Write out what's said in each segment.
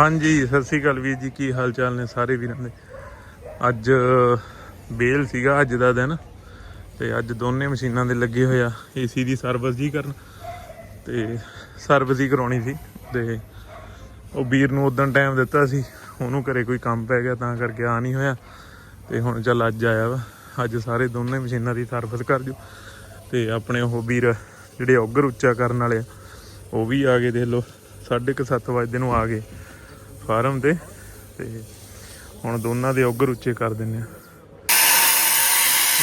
ਹਾਂਜੀ, ਸਤਿ ਸ੍ਰੀ ਅਕਾਲ ਵੀਰ ਜੀ, ਕੀ ਹਾਲ ਚਾਲ ਨੇ ਸਾਰੇ ਵੀਰਾਂ ਦੇ? ਅੱਜ ਬੇਲ ਸੀਗਾ, ਅੱਜ ਦਾ ਦਿਨ, ਤੇ ਅੱਜ ਦੋਨੇ ਮਸ਼ੀਨਾਂ ਦੇ ਲੱਗੇ ਹੋਏ ਆ ਏਸੀ ਦੀ ਸਰਵਿਸ ਜੀ ਕਰਨ, ਤੇ ਸਰਵਿਸ ਹੀ ਕਰਾਉਣੀ ਸੀ, ਤੇ ਉਹ ਵੀਰ ਨੂੰ ਉਦੋਂ ਟਾਈਮ ਦਿੱਤਾ ਸੀ, ਉਹਨੂੰ ਘਰੇ ਕੋਈ ਕੰਮ ਪੈ ਗਿਆ, ਤਾਂ ਕਰਕੇ ਆ ਨਹੀਂ ਹੋਇਆ, ਤੇ ਹੁਣ ਚੱਲ ਅੱਜ ਆਇਆ ਵਾ, ਅੱਜ ਸਾਰੇ ਦੋਨੇ ਮਸ਼ੀਨਾਂ ਦੀ ਸਰਵਿਸ ਕਰ ਦਿਓ, ਤੇ ਆਪਣੇ ਉਹ ਵੀਰ ਜਿਹੜੇ ਔਗਰ ਉੱਚਾ ਕਰਨ ਵਾਲੇ ਆ, ਉਹ ਵੀ ਆ ਗਏ, ਦੇਖ ਲਓ 7:30 ਵਜੇ ਨੂੰ ਆ ਗਏ। ਫਾਰਮ ਤੇ ਤੇ ਹੁਣ ਦੋਨਾਂ ਦੇ ਔਗਰ ਉੱਚੇ ਕਰ ਦਿੰਨੇ ਆ।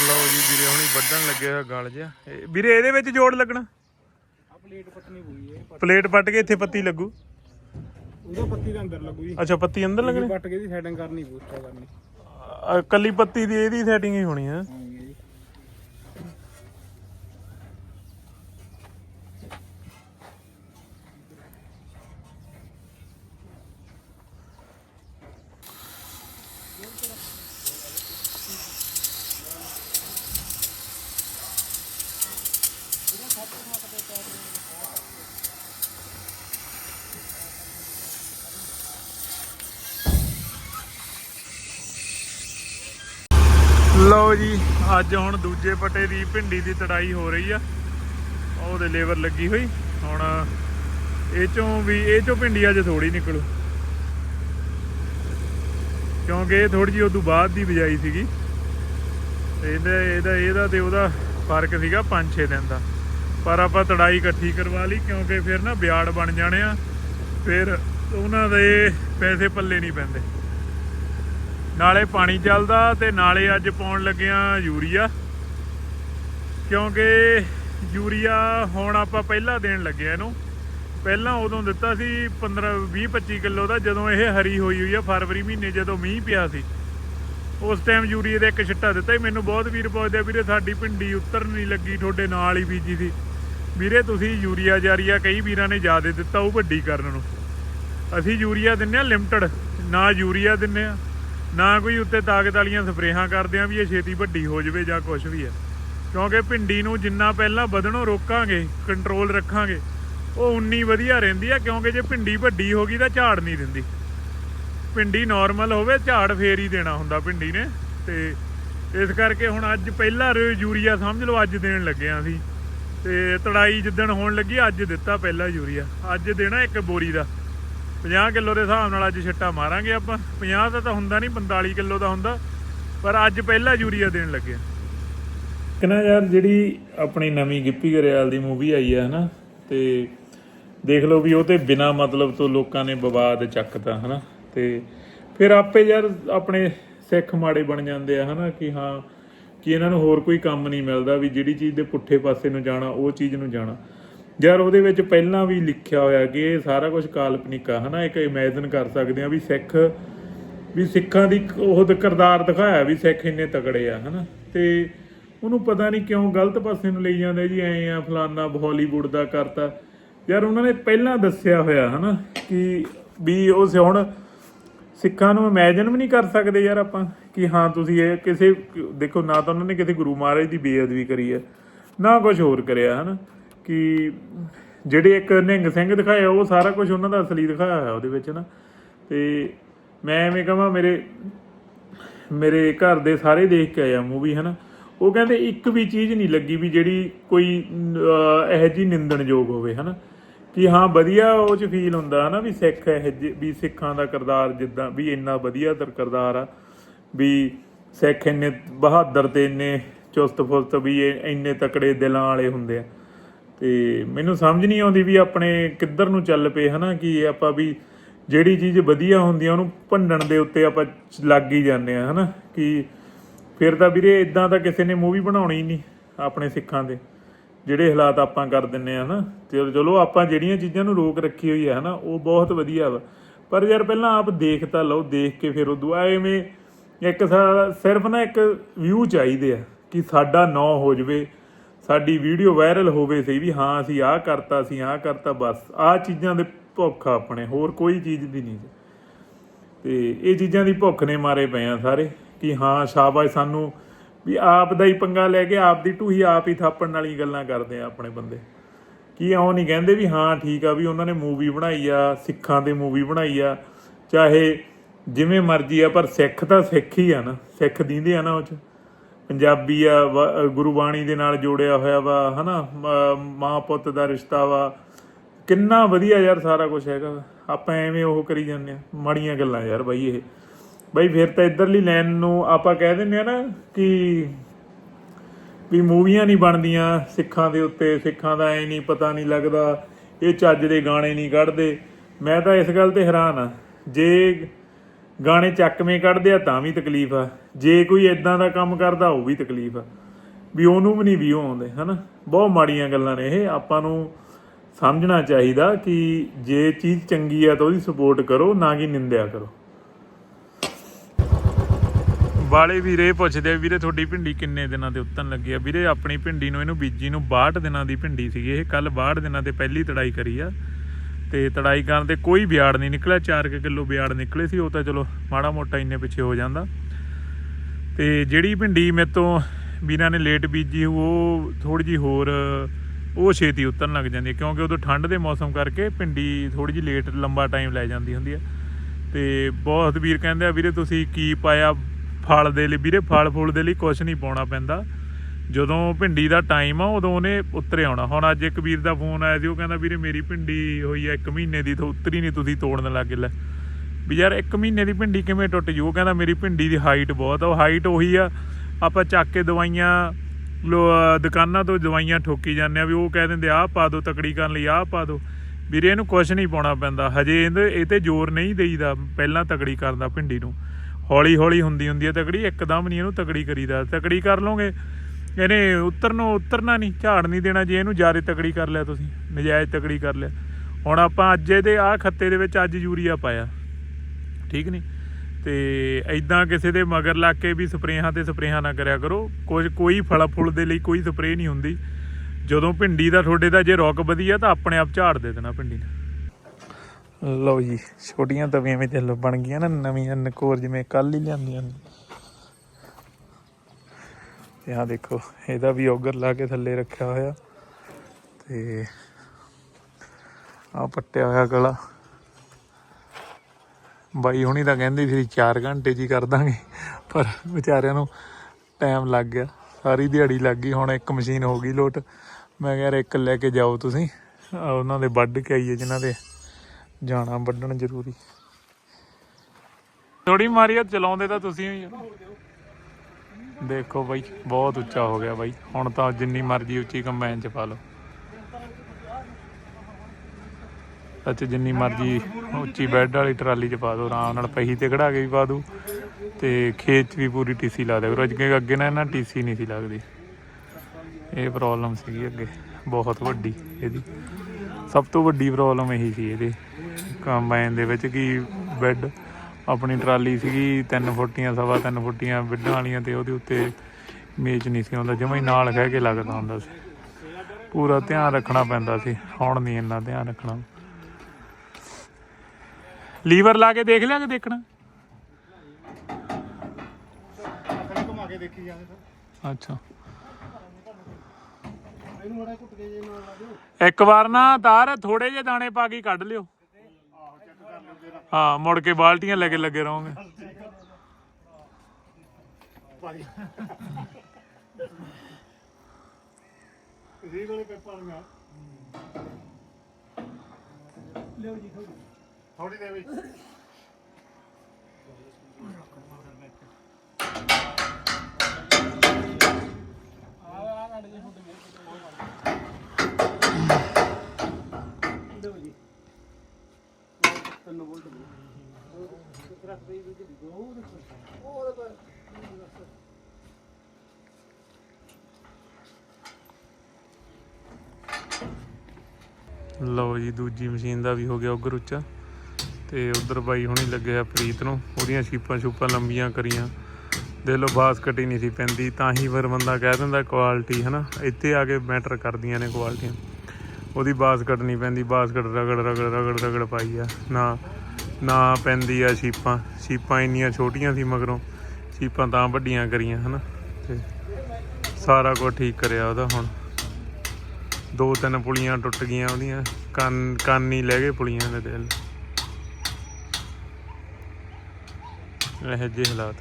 ਲਓ ਜੀ ਵੀਰੇ ਹੁਣੀ ਵੱਢਣ ਲੱਗੇ ਹੋਇਆ ਗਲ ਇਹ- ਵੀਰੇ ਇਹਦੇ ਵਿੱਚ ਜੋੜ ਲੱਗਣਾ। ਆ ਪਲੇਟ ਪੱਟਣੀ ਪਊਗੀ ਇਹ ਪਲੇਟ ਪੱਟ ਕੇ ਇੱਥੇ ਪੱਤੀ ਲੱਗੂ। ਉਹਦਾ ਪੱਤੀ ਦੇ ਅੰਦਰ ਲੱਗੂ ਜੀ। ਅੱਛਾ ਪੱਤੀ ਅੰਦਰ ਲੱਗਣੀ? ਪੱਟ ਕੇ ਦੀ ਸੈਟਿੰਗ ਕਰਨੀ ਪੂਛਾ ਕਰਨੀ। ਕੱਲੀ ਪੱਤੀ ਦੀ ਇਹਦੀ ਸੈਟਿੰਗ ਹੀ ਹੋਣੀ ਆ। ਲਓ ਜੀ, ਅੱਜ ਹੁਣ ਦੂਜੇ ਪੱਟੇ ਦੀ ਭਿੰਡੀ ਦੀ ਤੜਾਈ ਹੋ ਰਹੀ ਆ। ਉਹਦੇ ਲੇਬਰ ਲੱਗੀ ਹੋਈ। ਹੁਣ ਇਹ ਚੋਂ ਵੀ, ਇਹ ਚੋਂ ਭਿੰਡੀ ਅੱਜ ਥੋੜੀ ਨਿਕਲੂ। ਕਿਉਂਕਿ ਇਹ ਥੋੜੀ ਜਿਹੀ ਉਦੋਂ ਬਾਅਦ ਦੀ ਬਿਜਾਈ ਸੀਗੀ। ਇਹਦਾ ਇਹਦਾ ਇਹਦਾ ਤੇ ਉਹਦਾ ਫ਼ਰਕ ਸੀਗਾ 5-6 ਦਿਨ ਦਾ। ਪਰ ਆਪਾਂ ਤੜਾਈ ਇਕੱਠੀ ਕਰਵਾ ਲਈ ਕਿਉਂਕਿ ਫਿਰ ਨਾ ਵਿਆੜ ਬਣ ਜਾਣੇ ਆ। ਫਿਰ ਉਹਨਾਂ ਦੇ ਪੈਸੇ ਪੱਲੇ ਨਹੀਂ ਪੈਂਦੇ। ਨਾਲੇ ਪਾਣੀ ਚੱਲਦਾ ਤੇ ਨਾਲੇ ਅੱਜ ਪਾਉਣ ਲੱਗਿਆ ਯੂਰੀਆ। ਕਿਉਂਕਿ ਯੂਰੀਆ ਹੁਣ ਆਪਾਂ ਪਹਿਲਾਂ ਦੇਣ ਲੱਗੇ ਇਹਨੂੰ। ਪਹਿਲਾਂ ਉਦੋਂ ਦਿੱਤਾ ਸੀ 15 20 25 ਕਿਲੋ ਦਾ ਜਦੋਂ ਇਹ ਹਰੀ ਹੋਈ ਹੋਈ ਆ ਫਰਵਰੀ ਮਹੀਨੇ ਜਦੋਂ ਮੀਂਹ ਪਿਆ ਸੀ। ਉਸ ਟਾਈਮ ਯੂਰੀਏ ਦਾ ਇੱਕ ਛਿੱਟਾ ਦਿੱਤਾ ਹੀ ਮੈਨੂੰ ਬਹੁਤ ਵੀਰ ਪੁੱਛਦੇ ਆ, ਵੀਰੇ ਸਾਡੀ ਭਿੰਡੀ ਉੱਤਰ ਨਹੀਂ ਲੱਗੀ ਤੁਹਾਡੇ ਨਾਲ ਹੀ ਬੀਜੀ ਸੀ। ਵੀਰੇ ਤੁਸੀਂ ਯੂਰੀਆ ਜਾਰੀਆ ਕਈ ਵੀਰਾਂ ਨੇ ਜ਼ਿਆਦਾ ਦਿੱਤਾ ਉਹ ਵੱਡੀ ਕਰਨ ਨੂੰ। ਅਸੀਂ ਯੂਰੀਆ ਦਿੰਨੇ ਆ ਲਿਮਟਡ ਨਾ ਯੂਰੀਆ ਦਿੰਨੇ ਆ ਨਾ ਕੋਈ ਉੱਤੇ ਤਾਕਤ ਵਾਲੀਆਂ ਸਪਰੇਹਾਂ ਕਰਦੇ ਆ ਵੀ ਇਹ ਛੇਤੀ ਵੱਡੀ ਹੋ ਜਾਵੇ ਜਾਂ ਕੁਝ ਵੀ ਹੈ ਕਿਉਂਕਿ ਭਿੰਡੀ ਨੂੰ ਜਿੰਨਾ ਪਹਿਲਾਂ ਵਧਣੋਂ ਰੋਕਾਂਗੇ ਕੰਟਰੋਲ ਰੱਖਾਂਗੇ ਉਹ ਉਨੀ ਵਧੀਆ ਰਹਿੰਦੀ ਆ, ਕਿਉਂਕਿ ਜੇ ਭਿੰਡੀ ਵੱਡੀ ਹੋ ਗਈ ਤਾਂ ਝਾੜ ਨਹੀਂ ਦਿੰਦੀ। ਭਿੰਡੀ ਨਾਰਮਲ ਹੋਵੇ, ਝਾੜ ਫੇਰ ਹੀ ਦੇਣਾ ਹੁੰਦਾ ਭਿੰਡੀ ਨੇ। ਤੇ ਇਸ ਕਰਕੇ ਹੁਣ ਅੱਜ ਪਹਿਲਾ ਯੂਰੀਆ ਸਮਝ ਲਓ, ਅੱਜ ਦੇਣ ਲੱਗੇ ਆ ਅਸੀਂ ਤੇ ਤੜਾਈ ਜਿੱਦਣ ਹੋਣ ਲੱਗੀ, ਅੱਜ ਦਿੱਤਾ ਪਹਿਲਾ ਯੂਰੀਆ। ਅੱਜ ਦੇਣਾ ਇੱਕ ਬੋਰੀ ਦਾ। 50 ਕਿਲੋ ਦੇ ਹਿਸਾਬ ਨਾਲ ਅੱਜ ਛਿੱਟਾ ਮਾਰਾਂਗੇ ਆਪਾਂ। 50 ਦਾ ਤਾਂ ਹੁੰਦਾ ਨਹੀਂ 45 ਕਿਲੋ ਦਾ ਹੁੰਦਾ। ਪਰ ਅੱਜ ਪਹਿਲਾ ਯੂਰੀਆ ਦੇਣ ਲੱਗੇ ਕਿਨਾ ਯਾਰ, ਜਿਹੜੀ ਆਪਣੀ ਨਵੀਂ ਗਿੱਪੀ ਗਰੇਵਾਲ ਦੀ ਮੂਵੀ ਆਈ ਹੈ ਹਨਾ? ਤੇ ਦੇਖ ਲਓ ਵੀ ਉਹ ਤੇ ਬਿਨਾ ਮਤਲਬ ਤੋਂ ਲੋਕਾਂ ਨੇ ਵਿਵਾਦ ਚੱਕਤਾ, ਹਨਾ? ਤੇ ਫਿਰ ਆਪੇ ਯਾਰ ਆਪਣੇ ਸਿੱਖ ਮਾੜੇ ਬਣ ਜਾਂਦੇ ਆ, ਹਨਾ? ਕਿ ਹਾਂ, ਕਿ ਇਹਨਾਂ ਨੂੰ ਹੋਰ ਕੋਈ ਕੰਮ ਨਹੀਂ ਮਿਲਦਾ ਵੀ ਜਿਹੜੀ ਚੀਜ਼ ਦੇ ਪੁੱਠੇ ਪਾਸੇ ਨੂੰ ਜਾਣਾ, ਉਹ ਚੀਜ਼ ਨੂੰ ਜਾਣਾ। ਯਾਰ ਉਹਦੇ ਵਿੱਚ ਪਹਿਲਾਂ ਵੀ ਲਿਖਿਆ ਹੋਇਆ ਕਿ ਇਹ ਸਾਰਾ ਕੁਝ ਕਾਲਪਨਿਕ ਆ, ਹਨਾ? ਇੱਕ ਇਮੇਜਿਨ ਕਰ ਸਕਦੇ ਆ ਵੀ ਸਿੱਖ, ਵੀ ਸਿੱਖਾਂ ਦੀ ਉਹ ਦ- ਕਿਰਦਾਰ ਦਿਖਾਇਆ ਵੀ ਸਿੱਖ ਇੰਨੇ ਤਕੜੇ ਆ, ਹਨਾ? ਤੇ ਉਹਨੂੰ ਪਤਾ ਨਹੀਂ ਕਿਉਂ ਗਲਤ ਪਾਸੇ ਨੂੰ ਲਈ ਜਾਂਦੇ ਜੀ, ਐ ਆ, ਫਲਾਨਾ ਹਾਲੀਵੁੱਡ ਦਾ ਕਰਤਾ। ਯਾਰ ਉਹਨਾਂ ਨੇ ਪਹਿਲਾਂ ਦੱਸਿਆ ਹੋਇਆ ਹਨਾ ਕਿ ਵੀ ਉਹ ਸ- ਹੁਣ ਸਿੱਖਾਂ ਨੂੰ ਇਮੇਜਿਨ ਵੀ ਨਹੀਂ ਕਰ ਸਕਦੇ ਯਾਰ ਆਪਾਂ ਕਿ ਹਾਂ ਤੁਸੀਂ ਇਹ ਕਿਸੇ ਦੇਖੋ ਨਾ ਤਾਂ ਉਹਨਾਂ ਨੇ ਕਿਸੇ ਗੁਰੂ ਮਹਾਰਾਜ ਦੀ ਬੇਅਦਬੀ ਕਰੀ ਹੈ, ਨਾ ਕੁਝ ਹੋਰ ਕਰਿਆ ਹਨਾ ਕਿ ਜਿਹੜੇ ਇੱਕ ਨਿਹੰਗ ਸਿੰਘ ਦਿਖਾਇਆ ਉਹ ਸਾਰਾ ਕੁਝ ਉਹਨਾਂ ਦਾ ਅਸਲੀ ਦਿਖਾਇਆ ਹੋਇਆ ਉਹਦੇ ਵਿੱਚ ਨਾ। ਤੇ ਮੈਂ ਐਵੇਂ ਕਹਾਂ ਮੇਰੇ ਮੇਰੇ ਘਰ ਦੇ ਸਾਰੇ ਦੇਖ ਕੇ ਆਇਆ ਮੂਵੀ ਹਨਾ। ਉਹ ਕਹਿੰਦੇ ਇੱਕ ਵੀ ਚੀਜ਼ ਨਹੀਂ ਲੱਗੀ ਵੀ ਜਿਹੜੀ ਕੋਈ ਇਹੋ ਜੀ ਨਿੰਦਣਯੋਗ ਹੋਵੇ ਹਨਾ। ਕਿ ਹਾਂ, ਵਧੀਆ ਉਹ ਚ ਫੀਲ ਹੁੰਦਾ ਹਨਾ ਵੀ ਸਿੱਖ ਇਹ ਜਿਹੇ- ਵੀ ਸਿੱਖਾਂ ਦਾ ਕਿਰਦਾਰ ਜਿੱਦਾਂ, ਵੀ ਇੰਨਾ ਵਧੀਆ ਦਰ ਕਿਰਦਾਰ ਆ, ਵੀ ਸਿੱਖ ਇੰਨੇ ਬਹਾਦਰ ਤੇ ਇੰਨੇ ਚੁਸਤ ਫੁਸਤ ਵੀ ਇਹ ਇੰਨੇ ਤਕੜੇ ਦਿਲਾਂ ਵਾਲੇ ਹੁੰਦੇ ਆ। ਤੇ ਮੈਨੂੰ ਸਮਝ ਨਹੀਂ ਆਉਂਦੀ ਵੀ ਆਪਣੇ ਕਿੱਧਰ ਨੂੰ ਚੱਲ ਪਏ ਹਨਾ, ਕਿ ਆਪਾਂ ਵੀ ਜਿਹੜੀ ਚੀਜ਼ ਵਧੀਆ ਹੁੰਦੀ ਆ, ਉਹਨੂੰ ਭੰਡਣ ਦੇ ਉੱਤੇ ਆਪਾਂ ਚ- ਲੱਗ ਹੀ ਜਾਂਦੇ ਆ ਹਨਾ, ਕਿ ਫਿਰ ਤਾਂ ਵੀਰੇ ਇਦਾਂ ਤਾਂ ਕਿਸੇ ਨੇ ਮੂਵੀ ਬਣਾਉਣੀ ਹੀ ਨਹੀਂ ਆਪਣੇ ਸਿੱਖਾਂ ਦੇ। ਜਿਹੜੇ ਹਾਲਾਤ ਆਪਾਂ ਕਰ ਦਿੰਨੇ ਆ ਹਨਾ ਤੇ ਚਲੋ ਆਪਾਂ ਜਿਹੜੀਆਂ ਚੀਜ਼ਾਂ ਨੂੰ ਰੋਕ ਰੱਖੀ ਹੋਈ ਹੈ ਹਨਾ, ਉਹ ਬਹੁਤ ਵਧੀਆ ਵਾ। ਪਰ ਯਾਰ ਪਹਿਲਾਂ ਆਪ ਦੇਖ ਤਾਂ ਲਓ, ਦੇਖ ਕੇ ਫਿਰ ਉਦੋਂ ਐਵੇਂ ਇੱਕ ਸਿਰਫ ਨਾ ਇੱਕ ਵਿਊ ਚਾਹੀਦੇ ਆ ਕਿ ਸਾਡਾ ਨਾਂ ਹੋ ਜਵੇ, ਸਾਡੀ ਵੀਡੀਓ ਵਾਇਰਲ ਹੋਵੇ ਸਹੀ ਵੀ ਹਾਂ ਅਸੀਂ ਆਹ ਕਰਤਾ, ਅਸੀਂ ਆਹ ਕਰਤਾ, ਬਸ ਆਹ ਚੀਜ਼ਾਂ ਦੇ ਭੁੱਖ ਆਪਣੇ, ਹੋਰ ਕੋਈ ਚੀਜ਼ ਦੀ ਨਹੀਂ। ਤੇ ਇਹ ਚੀਜ਼ਾਂ ਦੀ ਭੁੱਖ ਨੇ ਮਾਰੇ ਪਏ ਆ ਸਾਰੇ, ਕਿ ਹਾਂ ਸ਼ਾਬਾਸ਼ ਸਾਨੂੰ ਵੀ ਆਪ ਦਾ ਹੀ ਪੰਗਾ ਲੈ ਕੇ ਆਪ ਦੀ ਢੂਹੀ ਆਪ ਹੀ ਥਾਪਣ ਵਾਲੀ ਗੱਲਾਂ ਕਰਦੇ ਆ ਆਪਣੇ ਬੰਦੇ। ਕੀ ਉਹ ਨਹੀਂ ਕਹਿੰਦੇ ਵੀ ਹਾਂ ਠੀਕ ਆ ਵੀ ਉਹਨਾਂ ਨੇ ਮੂਵੀ ਬਣਾਈ ਆ, ਸਿੱਖਾਂ ਦੇ ਮੂਵੀ ਬਣਾਈ ਆ, ਚਾਹੇ ਜਿਵੇਂ ਮਰਜ਼ੀ ਆ, ਪਰ ਸਿੱਖ ਤਾਂ ਸਿੱਖ ਹੀ ਆ ਨਾ, ਸਿੱਖ ਦੀਂਦੇ ਆ ਨਾ ਉਹ ਚ। ਪੰਜਾਬੀ ਆ, ਵਾ- ਗੁਰਬਾਣੀ ਦੇ ਨਾਲ ਜੋੜਿਆ ਹੋਇਆ ਵਾ, ਹਨਾ, ਮਾਂ ਪੁੱਤ ਦਾ ਰਿਸ਼ਤਾ ਵਾ। ਕਿੰਨਾ ਵਧੀਆ ਯਾਰ ਸਾਰਾ ਕੁਝ ਹੈਗਾ ਵਾ। ਆਪਾਂ ਐਵੇਂ ਉਹ ਕਰੀ ਜਾਂਦੇ ਆ, ਮਾੜੀਆਂ ਗੱਲਾਂ ਯਾਰ ਬਾਈ ਇਹ। ਬਈ ਫਿਰ ਤਾਂ ਇਧਰਲੀ ਲਾਈਨ ਨੂੰ ਆਪਾਂ ਕਹਿ ਦਿੰਦੇ ਆ ਨਾ ਕਿ ਵੀ ਮੂਵੀਆਂ ਨਹੀਂ ਬਣਦੀਆਂ ਸਿੱਖਾਂ ਦੇ ਉੱਤੇ, ਸਿੱਖਾਂ ਦਾ ਐ ਨਹੀਂ, ਪਤਾ ਨਹੀਂ ਲੱਗਦਾ, ਇਹ ਚੱਜ ਦੇ ਗਾਣੇ ਨਹੀਂ ਕੱਢਦੇ। ਮੈਂ ਤਾਂ ਇਸ ਗੱਲ ਤੇ ਹੈਰਾਨ ਆ। ਜੇ ਗਾਣੇ ਚੱਕਵੇਂ ਕੱਢਦੇ ਆ ਤਾਂ ਵੀ ਤਕਲੀਫ ਆ। ਜੇ ਕੋਈ ਇਦਾਂ ਦਾ ਕੰਮ ਕਰਦਾ, ਉਹ ਵੀ ਤਕਲੀਫ ਆ। ਵੀ ਉਹਨੂੰ ਵੀ ਨਹੀਂ ਵੀ ਆਉਂਦੇ, ਹਨਾ? ਬਹੁਤ ਮਾੜੀਆਂ ਗੱਲਾਂ ਨੇ ਇਹ। ਆਪਾਂ ਨੂੰ ਸਮਝਣਾ ਚਾਹੀਦਾ ਕਿ ਜੇ ਚੀਜ਼ ਚੰਗੀ ਆ ਤਾਂ ਉਹਦੀ ਸਪੋਰਟ ਕਰੋ, ਨਾ ਕਿ ਨਿੰਦਿਆ ਕਰੋ। ਵਾਲੇ ਵੀਰੇ ਪੁੱਛਦੇ ਆ, ਵੀਰੇ ਤੁਹਾਡੀ ਭਿੰਡੀ ਕਿੰਨੇ ਦਿਨਾਂ ਤੇ ਉੱਤਨ ਲੱਗੀ ਆ? ਵੀਰੇ ਆਪਣੀ ਭਿੰਡੀ ਨੂੰ ਇਹਨੂੰ ਬੀਜੀ ਨੂੰ 62 ਦਿਨਾਂ ਦੀ ਭਿੰਡੀ ਸੀਗੀ ਇਹ। ਕੱਲ 62 ਦਿਨਾਂ ਤੇ ਪਹਿਲੀ ਤੜਾਈ ਕਰੀ ਆ। ਤੇ ਤੜਾਈ ਕਰਨ ਤੇ ਕੋਈ ਵਿਆੜ ਨਹੀਂ ਨਿਕਲਿਆ 4 ਕਿਲੋ ਵਿਆੜ ਨਿਕਲੇ ਸੀ ਉਹ ਤਾਂ ਚਲੋ ਮਾੜਾ ਮੋਟਾ ਇੰਨੇ ਪਿੱਛੇ ਹੋ ਜਾਂਦਾ। ਤੇ ਜਿਹੜੀ ਭਿੰਡੀ ਮੇਰੇ ਤੋਂ ਵੀਰਾਂ ਨੇ ਲੇਟ ਬੀਜੀ ਉਹ ਥੋੜੀ ਜੀ ਹੋਰ ਉਹ ਛੇਤੀ ਉਤਰਨ ਲੱਗ ਜਾਂਦੀ ਹੈ ਕਿਉਂਕਿ ਉਦੋਂ ਠੰਡ ਦੇ ਮੌਸਮ ਕਰਕੇ ਭਿੰਡੀ ਥੋੜੀ ਜੀ ਲੇਟ ਲੰਬਾ ਟਾਈਮ ਲੈ ਜਾਂਦੀ ਹੁੰਦੀ ਹੈ ਤੇ ਬਹੁਤ ਵੀਰ ਕਹਿੰਦੇ ਆ ਵੀਰੇ ਤੁਸੀਂ ਕੀ ਪਾਇਆ? ਫਲ ਦੇ ਲਈ, ਵੀਰੇ ਫਲ ਫੁੱਲ ਦੇ ਲਈ ਕੁਝ ਨਹੀਂ ਪਾਉਣਾ ਪੈਂਦਾ। ਜਦੋਂ ਭਿੰਡੀ ਦਾ ਟਾਈਮ ਆ, ਉਦੋਂ ਉਹਨੇ ਉੱਤਰੇ ਆਉਣਾ। ਹੁਣ ਅੱਜ ਇੱਕ ਵੀਰ ਦਾ ਫੋਨ ਆਇਆ ਸੀ, ਉਹ ਕਹਿੰਦਾ, ਵੀਰੇ, ਮੇਰੀ ਭਿੰਡੀ ਹੋਈ ਆ 1 ਮਹੀਨੇ ਦੀ, ਤਾਂ ਉੱਤਰੀ ਨਹੀਂ ਤੁਸੀਂ ਤੋੜਨ ਲੱਗ ਲੈ। ਵੀ ਯਾਰ 1 ਮਹੀਨੇ ਦੀ ਭਿੰਡੀ ਕਿਵੇਂ ਟੁੱਟ ਜੂ? ਉਹ ਕਹਿੰਦਾ, ਮੇਰੀ ਭਿੰਡੀ ਦੀ ਹਾਈਟ ਬਹੁਤ ਆ, ਉਹ ਹਾਈਟ ਉਹੀ ਆ, ਆਪਾਂ ਚੱਕ ਕੇ ਦਵਾਈਆਂ ਦੁਕਾਨਾਂ ਤੋਂ ਦਵਾਈਆਂ ਠੋਕੀ ਜਾਂਦੇ ਆ, ਵੀ ਉਹ ਕਹਿ ਦਿੰਦੇ, ਆਹ ਪਾ ਦਿਓ ਤਕੜੀ ਕਰਨ ਲਈ ਆਹ ਪਾ ਦਿਓ ਵੀਰੇ, ਇਹਨੂੰ ਕੁਝ ਨਹੀਂ ਪਾਉਣਾ ਪੈਂਦਾ। ਹਜੇ ਇਹਦੇ, ਇਹ ਤੇ ਜ਼ੋਰ ਨਹੀਂ ਦੇਈਦਾ, ਪਹਿਲਾਂ ਤਕੜੀ ਕਰਦਾ ਭਿੰਡੀ ਨੂੰ। ਹੌਲੀ ਹੌਲੀ ਹੁੰਦੀ ਹੁੰਦੀ ਹੈ ਤਕੜੀ, ਇੱਕਦਮ ਨਹੀਂ ਇਹਨੂੰ ਤਕੜੀ ਕਰੀਦਾ। ਤਕੜੀ ਕਰ ਲਓਗੇ, ਇਹਨੇ ਉਤਰਨੋਂ ਉਤਰਨਾ ਨਹੀਂ, ਝਾੜ ਨਹੀਂ ਦੇਣਾ ਜੇ ਇਹਨੂੰ ਜਾਰੇ ਤਕੜੀ ਕਰ ਲਿਆ ਤੁਸੀਂ, ਨਜਾਇਜ਼ ਤਕੜੀ ਕਰ ਲਿਆ। ਹੁਣ ਆਪਾਂ ਅੱਜ ਇਹਦੇ, ਆਹ ਖੱਤੇ ਦੇ ਵਿੱਚ ਅੱਜ ਯੂਰੀਆ ਪਾਇਆ। ਠੀਕ ਨਹੀਂ ਤੇ ਐਦਾਂ ਕਿਸੇ ਦੇ ਮਗਰ ਲੱਗ ਕੇ ਵੀ ਸਪਰੇਹਾਂ ਤੇ ਸਪਰੇਹਾਂ ਨਾ ਕਰਿਆ ਕਰੋ। ਕੁਝ, ਕੋਈ ਫਲ ਫੁੱਲ ਦੇ ਲਈ ਕੋਈ ਸਪਰੇਅ ਨਹੀਂ ਹੁੰਦੀ। ਜਦੋਂ ਭਿੰਡੀ ਦਾ, ਤੁਹਾਡੇ ਦਾ ਜੇ ਰੌਕ ਵਧੀਆ ਤਾਂ ਆਪਣੇ ਆਪ ਝਾੜ ਦੇ ਦੇਣਾ ਭਿੰਡੀ ਨੇ। ਲਓ ਜੀ, ਛੋਟੀਆਂ ਤਵੀਆਂ ਵੀ ਲ- ਬਣ ਗਈਆਂ ਨਾ ਨਵੀਆਂ, ਨਕੋਰ ਜਿਵੇਂ ਕੱਲ ਹੀ ਲਿਆਂਦੀਆਂ ਨੇ। ਤੇ ਆਹ ਦੇਖੋ, ਇਹਦਾ ਵੀ ਔਗਰ ਲਾ ਕੇ ਥੱਲੇ ਰੱਖਿਆ ਹੋਇਆ। ਤੇ ਆ ਪੱਟਿਆ ਹੋਇਆ ਗਲਾ। ਬਾਈ ਹੁਣੀ ਤਾਂ ਕਹਿੰਦੇ ਸੀ 4 ਘੰਟੇ ਜੀ ਕਰ ਦਾਂਗੇ, ਪਰ ਵਿਚਾਰਿਆਂ ਨੂੰ ਟਾਈਮ ਲੱਗ ਗਿਆ। ਸਾਰੀ ਦਿਹਾੜੀ ਲੱਗ ਗਈ, ਹੁਣ ਇੱਕ ਮਸ਼ੀਨ ਹੋ ਗਈ ਲੋਟ। ਮੈਂ ਕਿਹਾ, ਯਾਰ, ਇੱਕ ਲੈ ਕੇ ਜਾਓ ਤੁਸੀਂ। ਉਹਨਾਂ ਦੇ ਵੱਢ ਕੇ ਆਈਏ ਜਿਨ੍ਹਾਂ ਦੇ ਜਾਣਾ ਵੱਢਣ ਜ਼ਰੂਰੀ। ਥੋੜੀ ਮਾਰੀ ਆ, ਚਲਾਉਂਦੇ ਤਾਂ ਤੁਸੀਂ ਹੀ ਹੋ। ਦੇਖੋ ਬਾਈ, ਬਹੁਤ ਉੱਚਾ ਹੋ ਗਿਆ ਬਾਈ। ਹੁਣ ਤਾਂ ਜਿੰਨੀ ਮਰਜ਼ੀ ਉੱਚੀ ਕੰਬਾਈਨ ਚ ਪਾ ਲਓ। ਸੱਚ ਜਿੰਨੀ ਮਰਜ਼ੀ ਉੱਚੀ ਬੈੱਡ ਵਾਲੀ ਟਰਾਲੀ ਚ ਪਾ ਦਿਓ ਆਰਾਮ ਨਾਲ ਪਹੀ ਤੇ ਖੜਾ ਕੇ ਵੀ ਪਾ ਦੂ ਤੇ ਖੇਤ 'ਚ ਵੀ ਪੂਰੀ ਟੀਸੀ ਲਾ ਦਿਓ ਅੱਗੇ ਅੱਗੇ ਨਾ ਇਹਨਾਂ ਟੀਸੀ ਨਹੀਂ ਸੀ ਲੱਗਦੀ। ਇਹ ਪ੍ਰੋਬਲਮ ਸੀਗੀ ਅੱਗੇ, ਬਹੁਤ ਵੱਡੀ ਇਹਦੀ। ਸਭ ਤੋਂ ਵੱਡੀ ਪ੍ਰੋਬਲਮ ਇਹੀ ਸੀ ਇਹਦੇ। ਕੰਬਾਈਨ ਦੇ ਵਿੱਚ ਕਿ ਬੈੱਡ ਆਪਣੀ ਟਰਾਲੀ ਸੀਗੀ 3 ਫੁੱਟੀਆਂ ਸਵਾ 3 ਫੁੱਟੀਆਂ ਬੈੱਡਾਂ ਵਾਲੀਆਂ ਤੇ ਉਹਦੇ ਉੱਤੇ ਮੇਚ ਨਹੀਂ ਸੀ ਹੁੰਦਾ ਜਮਾਂ ਹੀ ਨਾਲ ਖਹਿ ਕੇ ਲੱਗਦਾ ਹੁੰਦਾ ਸੀ। ਪੂਰਾ ਧਿਆਨ ਰੱਖਣਾ ਪੈਂਦਾ ਸੀ ਹੁਣ ਨਹੀਂ ਇੰਨਾ ਧਿਆਨ ਰੱਖਣਾ। ਲੀਵਰ ਲਾ ਕੇ ਦੇਖ ਲਿਆ ਕਿ ਦੇਖਣਾ? ਆਪਣੇ ਘੁਮਾ ਕੇ ਦੇਖੀ ਜਾਂਦੇ ਫਿਰ ਅੱਛਾ। ਇਹਨੂੰ ਬੜਾ ਘੁੱਟ ਕੇ ਜੇ ਨਾਲ ਲਾ ਦਿਓ। ਇੱਕ ਵਾਰ ਨਾ ਤਾਰ ਥੋੜੇ ਜਿਹੇ ਦਾਣੇ ਪਾ ਕੇ ਕੱਢ ਲਿਓ। ਹਾਂ ਮੁੜ ਕੇ ਬਾਲਟੀਆਂ ਲੈ ਕੇ ਲੱਗੇ ਰਹੋਗੇ। ਭਾਈ। ਰੀ ਕੋਲੇ ਪੇਪਰ ਮੈਂ। ਲਿਓ ਜੀ ਥੋੜੀ ਦੇ ਵਿੱਚ। ਲਓ ਜੀ, ਦੂਜੀ ਮਸ਼ੀਨ ਦਾ ਵੀ ਹੋ ਗਿਆ ਉਗਰ ਉੱਚਾ ਤੇ ਉਧਰ ਬਾਈ ਹੁਣੀ ਲੱਗਿਆ ਪ੍ਰੀਤ ਨੂੰ, ਉਹਦੀਆਂ ਸ਼ੀਪਾਂ ਸ਼ੂਪਾਂ ਲੰਬੀਆਂ ਕਰੀਆਂ। ਦੇ ਲੋ ਬਾਸਕਟ ਹੀ ਨਹੀਂ ਸੀ ਪੈਂਦੀ, ਤਾਂ ਹੀ ਫਿਰ ਬੰਦਾ ਕਹਿ ਦਿੰਦਾ ਕੁਆਲਿਟੀ ਹਨਾ? ਇੱਥੇ ਆ ਕੇ ਮੈਟਰ ਕਰਦੀਆਂ ਨੇ ਕੁਆਲਿਟੀਆਂ ਉਹਦੀ ਬਾਸਕਟ ਨਹੀਂ ਪੈਂਦੀ ਬਾਸਕਟ ਰਗੜ ਰਗੜ ਰਗੜ ਰਗੜ ਪਾਈ ਆ। ਨਾ ਨਾ ਪੈਂਦੀ ਆ ਸ਼ੀਪਾਂ ਛੀਪਾਂ ਇੰਨੀਆਂ ਛੋਟੀਆਂ ਸੀ ਮਗਰੋਂ। ਛੀਪਾਂ ਤਾਂ ਵੱਡੀਆਂ ਕਰੀਆਂ, ਹਨਾ? ਤੇ ਸਾਰਾ ਕੁਝ ਠੀਕ ਕਰਿਆ ਉਹਦਾ ਹੁਣ। ਦੋ ਤਿੰਨ ਪੁਲੀਆਂ ਟੁੱਟ ਗਈਆਂ ਉਹਦੀਆਂ। ਕੰਨ ਕੰਨ ਹੀ ਲੈ ਗਏ ਪੁਲੀਆਂ ਦੇ ਦਿਲ। ਇਹ ਜਿਹੇ ਹਾਲਾਤ।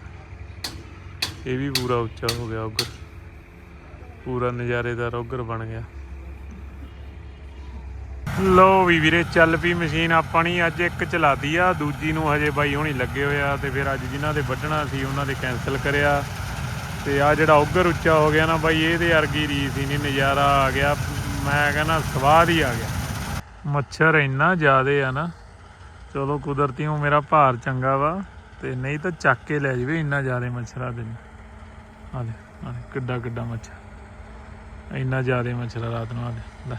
ਇਹ ਵੀ ਪੂਰਾ ਉੱਚਾ ਹੋ ਗਿਆ ਉੱਗਰ। ਪੂਰਾ ਨਜ਼ਾਰੇਦਾਰ ਉੱਗਰ ਬਣ ਗਿਆ। ਲੋ ਵੀ ਵੀਰੇ, ਚੱਲ ਪਈ ਮਸ਼ੀਨ ਆਪਾਂ ਨਹੀਂ ਅੱਜ ਇੱਕ ਚਲਾਦੀ ਆ, ਦੂਜੀ ਨੂੰ ਹਜੇ ਬਾਈ ਹੁਣੀ ਲੱਗੇ ਹੋਇਆ ਤੇ ਫਿਰ ਅੱਜ ਜਿਨ੍ਹਾਂ ਦੇ ਵੱਢਣਾ ਸੀ, ਉਹਨਾਂ ਦੇ ਕੈਨਸਲ ਕਰਿਆ। ਤੇ ਆ ਜਿਹੜਾ ਉੱਗਰ ਉੱਚਾ ਹੋ ਗਿਆ ਨਾ ਬਾਈ, ਇਹਦੇ ਵਰਗੀ ਰੀਸ ਹੀ ਨਹੀਂ, ਨਜ਼ਾਰਾ ਆ ਗਿਆ। ਮੈਂ ਕਹਿੰਦਾ ਸਵਾਦ ਹੀ ਆ ਗਿਆ। ਮੱਛਰ ਇੰਨਾ ਜ਼ਿਆਦੇ ਆ ਨਾ, ਚਲੋ ਕੁਦਰਤੀ ਉਹ ਮੇਰਾ ਭਾਰ ਚੰਗਾ ਵਾ, ਤੇ ਨਹੀਂ ਤਾਂ ਚੱਕ ਕੇ ਲੈ ਜਵੇ ਇੰਨਾ ਜ਼ਿਆਦੇ ਮੱਛਰਾਂ ਦੇ ਆ ਲੈ ਕਿੱਡਾ ਕਿੱਡਾ ਮੱਛਰ। ਇੰਨਾ ਜ਼ਿਆਦੇ ਮੱਛਰ ਰਾਤ ਨੂੰ ਆ ਲੈ ਲੈ।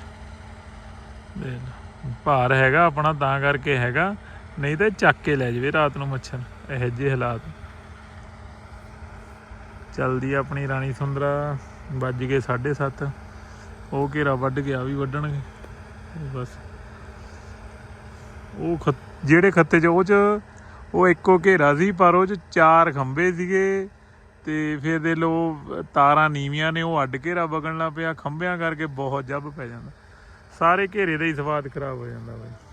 ਦੇਖ ਲੈ। ਭਾਰ ਹੈਗਾ ਆਪਣਾ, ਤਾਂ ਕਰਕੇ ਹੈਗਾ। ਨਹੀਂ ਤਾਂ ਚੱਕ ਕੇ ਲੈ ਜਵੇ ਰਾਤ ਨੂੰ ਮੱਛਰ, ਇਹੋ ਜਿਹੇ ਹਾਲਾਤ। ਚਲਦੀ ਆ ਆਪਣੀ ਰਾਣੀ ਸੁੰਦਰਾ, ਵੱਜ ਗਏ 7:30 ਉਹ ਘੇਰਾ ਵੱਢ ਗਿਆ ਵੀ ਵੱਢਣਗੇ, ਬਸ। ਉਹ ਖੱਤ- ਜਿਹੜੇ ਖੱਤੇ 'ਚ ਉਹ 'ਚ, ਉਹ ਇੱਕੋ ਘੇਰਾ ਸੀ, ਪਰ ਉਹ 'ਚ ਚਾਰ ਖੰਭੇ ਸੀਗੇ। ਤੇ ਫਿਰ ਦੇ ਲੋ, ਤਾਰਾਂ ਨੀਵੀਆਂ ਨੇ, ਉਹ ਅੱਡ ਘੇਰਾ ਵਗਣ ਲੱਗ ਪਿਆ। ਖੰਭਿਆਂ ਕਰਕੇ ਬਹੁਤ ਜੱਬ ਪੈ ਜਾਂਦਾ। ਸਾਰੇ ਘੇਰੇ ਦਾ ਹੀ ਸਵਾਦ ਖਰਾਬ ਹੋ ਜਾਂਦਾ ਬਾਈ।